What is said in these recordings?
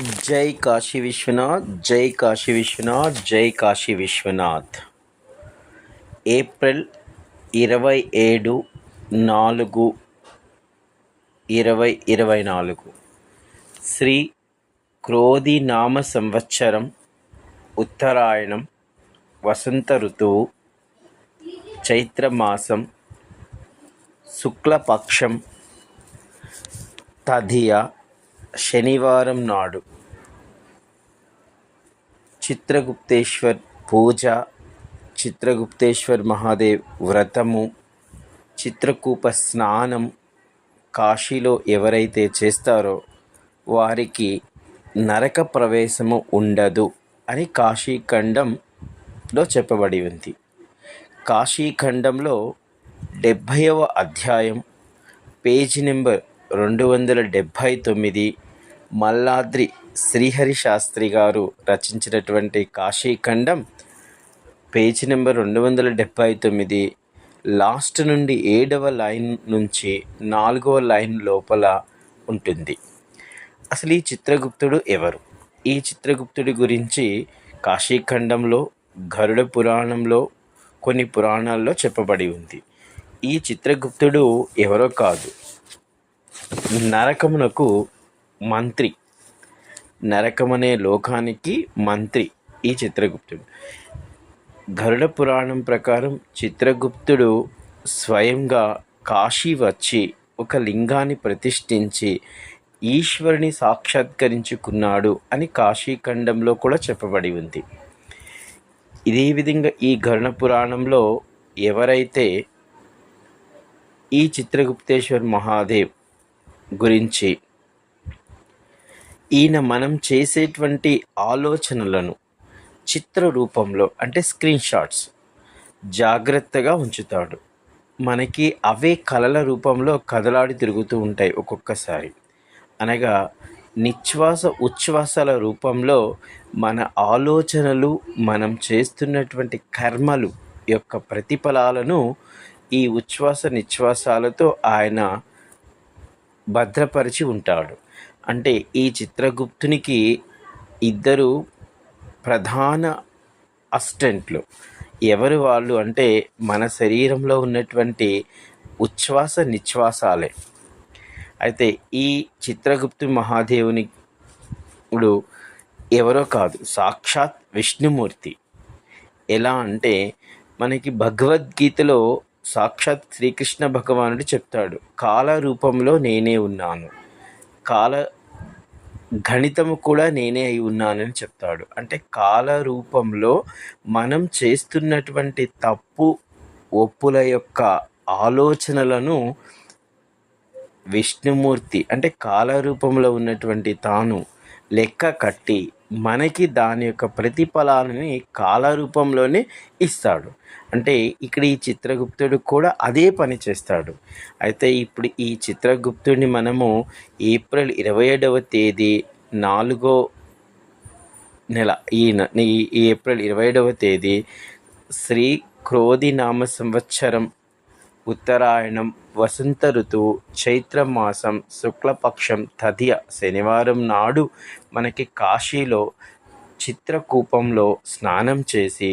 జై కాశీ విశ్వనాథ్ జై కాశీ విశ్వనాథ్ జై కాశీ విశ్వనాథ్. ఏప్రిల్ ఇరవై ఏడు నాలుగు ఇరవై ఇరవై నాలుగు. శ్రీ క్రోధి నామ సంవత్సరం ఉత్తరాయణం వసంత ఋతువు చైత్రమాసం శుక్లపక్షం తదియ శనివారం నాడు చిత్రగుప్తేశ్వర్ పూజ చిత్రగుప్తేశ్వర్ మహాదేవ్ వ్రతము చిత్రకూప స్నానం కాశీలో ఎవరైతే చేస్తారో వారికి నరక ప్రవేశము ఉండదు అని కాశీఖండంలో చెప్పబడి ఉంది. కాశీఖండంలో డెబ్భైవ అధ్యాయం పేజీ నెంబర్ రెండు వందల డెబ్భై తొమ్మిది మల్లాద్రి శ్రీహరి శాస్త్రి గారు రచించినటువంటి కాశీఖండం పేజీ నెంబర్ రెండు వందల డెబ్భై తొమ్మిది లాస్ట్ నుండి ఏడవ లైన్ నుంచి నాలుగవ లైన్ లోపల ఉంటుంది. అసలు ఈ చిత్రగుప్తుడు ఎవరు? ఈ చిత్రగుప్తుడి గురించి కాశీఖండంలో గరుడ పురాణంలో కొన్ని పురాణాల్లో చెప్పబడి ఉంది. ఈ చిత్రగుప్తుడు ఎవరో కాదు. నరకమునకు మంత్రి. నరకమనే లోకానికి మంత్రి ఈ చిత్రగుప్తుడు. గరుడ పురాణం ప్రకారం చిత్రగుప్తుడు స్వయంగా కాశీ వచ్చి ఒక లింగాన్ని ప్రతిష్ఠించి ఈశ్వరుని సాక్షాత్కరించుకున్నాడు అని కాశీఖండంలో కూడా చెప్పబడి ఉంది. ఇదే విధంగా ఈ గరుణ పురాణంలో ఎవరైతే ఈ చిత్రగుప్తేశ్వర్ మహాదేవ్ గురించి. ఈయన మనం చేసేటువంటి ఆలోచనలను చిత్ర రూపంలో అంటే స్క్రీన్ షాట్స్ జాగ్రత్తగా ఉంచుతాడు. మనకి అవే కళల రూపంలో కదలాడి తిరుగుతూ ఉంటాయి ఒక్కొక్కసారి. అనగా నిశ్వాస ఉచ్ఛ్వాసాల రూపంలో మన ఆలోచనలు మనం చేస్తున్నటువంటి కర్మలు యొక్క ప్రతిఫలాలను ఈ ఉచ్ఛ్వాస నిశ్వాసాలతో ఆయన భద్రపరిచి ఉంటాడు. అంటే ఈ చిత్రగుప్తునికి ఇద్దరు ప్రధాన అసిస్టెంట్లు. ఎవరు వాళ్ళు అంటే మన శరీరంలో ఉన్నటువంటి ఉచ్ఛ్వాస నిశ్వాసాలే. అయితే ఈ చిత్రగుప్తు మహాదేవుని ఇప్పుడు ఎవరో కాదు సాక్షాత్ విష్ణుమూర్తి. ఎలా అంటే మనకి భగవద్గీతలో సాక్షాత్ శ్రీకృష్ణ భగవానుడు చెప్తాడు కాల రూపంలో నేనే ఉన్నాను. కాల గణితము కూడా నేనే అయి ఉన్నానని చెప్తాడు. అంటే కాల రూపంలో మనం చేస్తున్నటువంటి తప్పు ఒప్పుల యొక్క ఆలోచనలను విష్ణుమూర్తి అంటే కాల రూపంలో ఉన్నటువంటి తాను లెక్క కట్టి మనకి దాని యొక్క ప్రతిఫలాలని కాలరూపంలోనే ఇస్తాడు. అంటే ఇక్కడ ఈ చిత్రగుప్తుడు కూడా అదే పని చేస్తాడు. అయితే ఇప్పుడు ఈ చిత్రగుప్తుడిని మనము ఏప్రిల్ ఇరవై ఏడవ తేదీ నాలుగో నెల ఈ ఈ ఏప్రిల్ ఇరవై ఏడవ తేదీ శ్రీ క్రోధి నామ సంవత్సరం ఉత్తరాయణం వసంత ఋతువు చైత్రమాసం శుక్లపక్షం తదియ శనివారం నాడు మనకి కాశీలో చిత్రకూపంలో స్నానం చేసి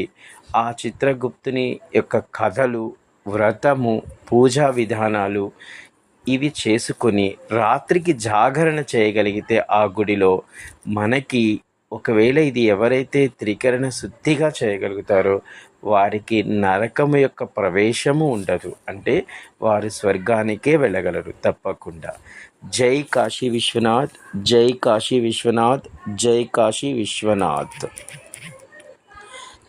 ఆ చిత్రగుప్తుని యొక్క కథలు వ్రతము పూజా విధానాలు ఇవి చేసుకొని రాత్రికి జాగరణ చేయగలిగితే ఆ గుడిలో మనకి ఒకవేళ ఇది ఎవరైతే త్రికరణ శుద్ధిగా చేయగలుగుతారో వారికి నరకము యొక్క ప్రవేశము ఉండదు. అంటే వారు స్వర్గానికే వెళ్ళగలరు తప్పకుండా. జై కాశీ విశ్వనాథ్ జై కాశీ విశ్వనాథ్ జై కాశీ విశ్వనాథ్.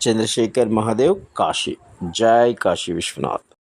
చంద్రశేఖర్ మహాదేవ్ కాశీ జై కాశీ విశ్వనాథ్.